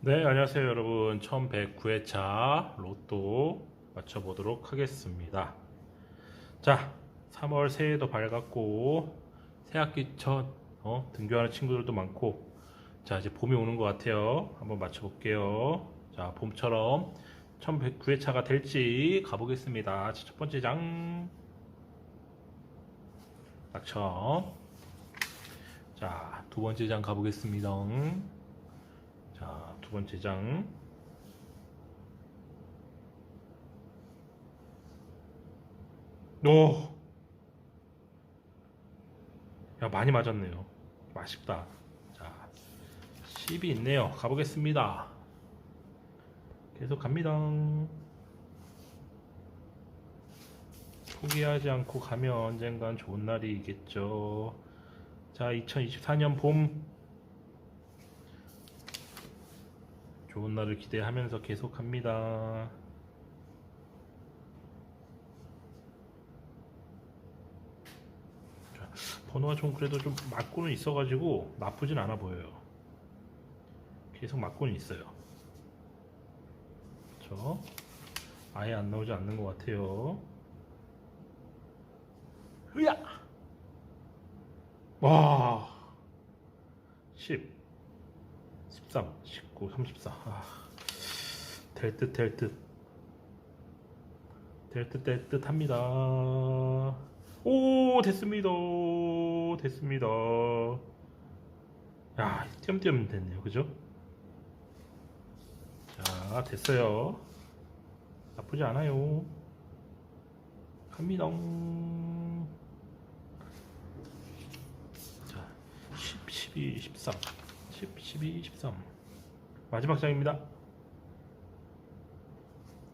네, 안녕하세요, 여러분. 1109회차 로또 맞춰보도록 하겠습니다. 자, 3월 새해도 밝았고, 새학기 첫 어, 등교하는 친구들도 많고, 자, 이제 봄이 오는 것 같아요. 한번 맞춰볼게요. 자, 봄처럼 1109회차가 될지 가보겠습니다. 자, 첫 번째 장. 낙첨. 자, 두 번째 장 가보겠습니다. 자, 두 번째 장. 오! 야, 많이 맞았네요. 맛있다. 자, 10이 있네요. 가보겠습니다. 계속 갑니다. 포기하지 않고 가면 언젠간 좋은 날이 있겠죠. 자, 2024년 봄 좋은 날을 기대하면서 계속합니다. 자, 번호가 좀 그래도 좀 맞고는 있어가지고 나쁘진 않아 보여요. 계속 맞고는 있어요. 저 아예 안 나오지 않는 것 같아요. 으야! 와! 10 13, 19, 34. 아, 될 듯, 될 듯. 될 듯, 될 듯 합니다. 오, 됐습니다. 됐습니다. 야, 띄엄띄엄 됐네요. 그죠? 자, 됐어요. 나쁘지 않아요. 갑니다. 자, 10, 12, 13. 10, 12, 13 마지막 장입니다.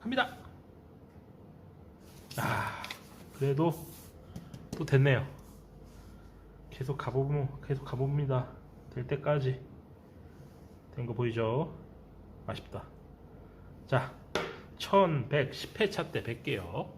갑니다. 아 그래도 또 됐네요. 계속 가보면 계속 가봅니다. 될 때까지. 된 거 보이죠? 아쉽다. 자 1110회차 때 뵐게요